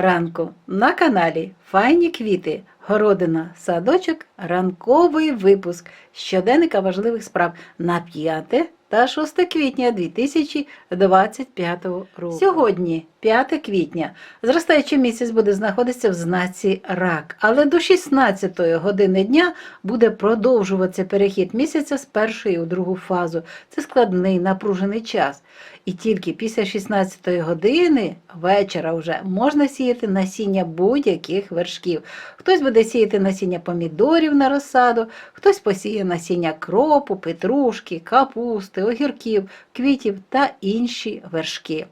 ранку. На каналі Файні квіти, городина, садочок, ранковий випуск щоденника важливих справ. На 5 та 6 квітня 2025 року. Сьогодні, 5 квітня, зростаючий місяць буде знаходитися в знаці рак, але до 16 години дня буде продовжуватися перехід місяця з першої у другу фазу. Це складний напружений час. І тільки після 16 години вечора вже можна сіяти насіння будь-яких вершків. Хтось буде сіяти насіння помідорів на розсаду, хтось посіє насіння кропу, петрушки, капусти, огірків, квітів та інші вершки.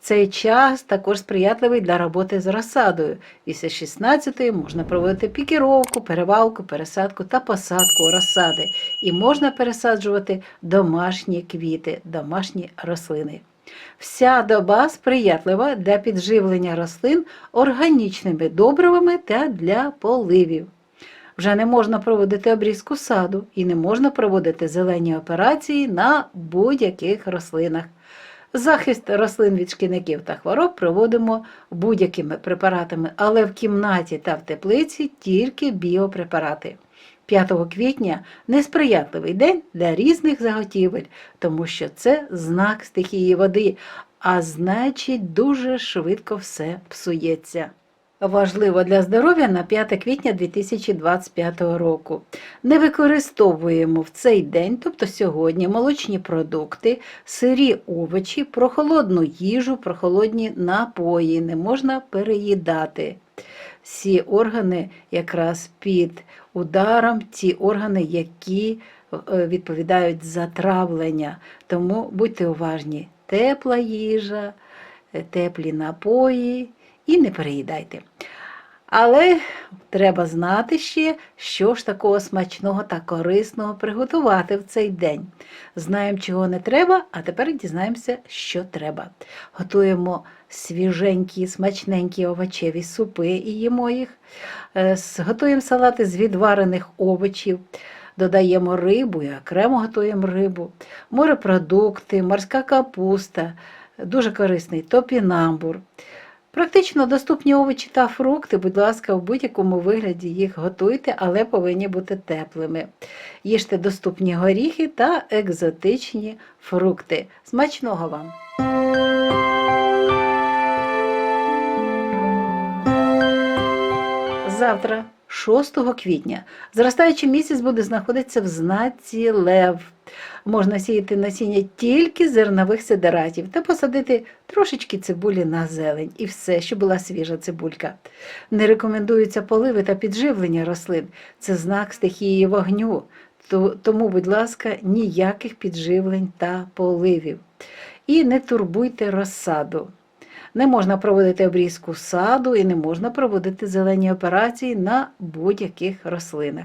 Цей час також сприятливий для роботи з розсадою. Після 16-ї можна проводити пікіровку, перевалку, пересадку та посадку розсади. І можна пересаджувати домашні квіти, домашні рослини. Вся доба сприятлива для підживлення рослин органічними добривами та для поливів. Вже не можна проводити обрізку саду і не можна проводити зелені операції на будь-яких рослинах. Захист рослин від шкідників та хвороб проводимо будь-якими препаратами, але в кімнаті та в теплиці тільки біопрепарати. 5 квітня несприятливий день для різних заготівель, тому що це знак стихії води, а значить дуже швидко все псується. Важливо для здоров'я на 5 квітня 2025 року. Не використовуємо в цей день, тобто сьогодні, молочні продукти, сирі овочі, прохолодну їжу, прохолодні напої, не можна переїдати. Всі органи якраз під ударом, ті органи, які е, відповідають за травлення. Тому будьте уважні, тепла їжа, е, теплі напої і не переїдайте. Але треба знати ще, що ж такого смачного та корисного приготувати в цей день. Знаємо, чого не треба, а тепер дізнаємося, що треба. Готуємо свіженькі, смачненькі овочеві супи і їмо їх. Е, Готуємо салати з відварених овочів. Додаємо рибу і окремо готуємо рибу, морепродукти, морська капуста, дуже корисний топінамбур. Практично доступні овочі та фрукти, будь ласка, в будь-якому вигляді їх готуйте, але повинні бути теплими. Їжте доступні горіхи та екзотичні фрукти. Смачного вам! Завтра, 6 квітня, зростаючий місяць буде знаходитися в знаці Лев. Можна сіяти насіння тільки зернових сидератів та посадити трошечки цибулі на зелень і все, що була свіжа цибулька. Не рекомендуються поливи та підживлення рослин. Це знак стихії вогню. Тому, будь ласка, ніяких підживлень та поливів. І не турбуйте розсаду. Не можна проводити обрізку саду і не можна проводити зелені операції на будь-яких рослинах.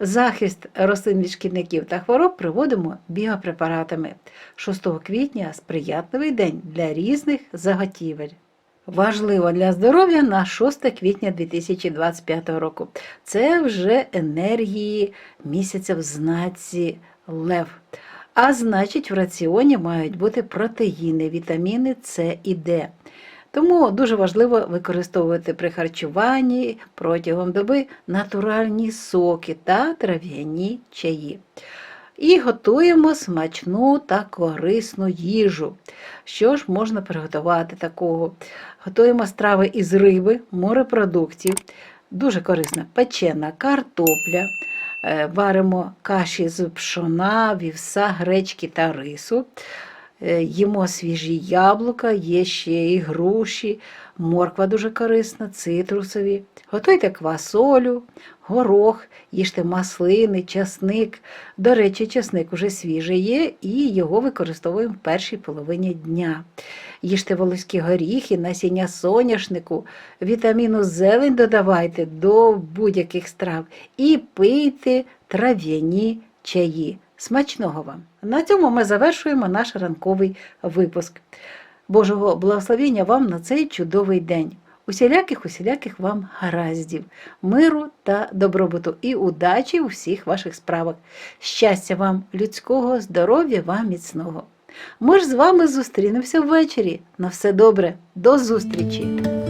Захист рослин від шкідників та хвороб проводимо біопрепаратами. 6 квітня сприятливий день для різних заготівель. Важливо для здоров'я на 6 квітня 2025 року. Це вже енергії місяця в знаці Лев. А значить, в раціоні мають бути протеїни, вітаміни С і Д. Тому дуже важливо використовувати при харчуванні протягом доби натуральні соки та трав'яні чаї. І готуємо смачну та корисну їжу. Що ж можна приготувати такого? Готуємо страви із риби, морепродуктів, дуже корисна печена картопля, варимо каші з пшона, вівса, гречки та рису. Е, Їмо свіжі яблука, є ще і груші, морква дуже корисна, цитрусові. Готуйте квасолю, горох, їжте маслини, часник. До речі, часник уже свіжий є і його використовуємо в першій половині дня. Їжте волоські горіхи, насіння соняшнику, вітаміну зелень додавайте до будь-яких страв і пийте трав'яні чаї. Смачного вам! На цьому ми завершуємо наш ранковий випуск. Божого благословення вам на цей чудовий день. Усіляких, усіляких вам гараздів, миру та добробуту і удачі у всіх ваших справах. Щастя вам, людського, здоров'я вам міцного. Ми ж з вами зустрінемося ввечері. На все добре, до зустрічі!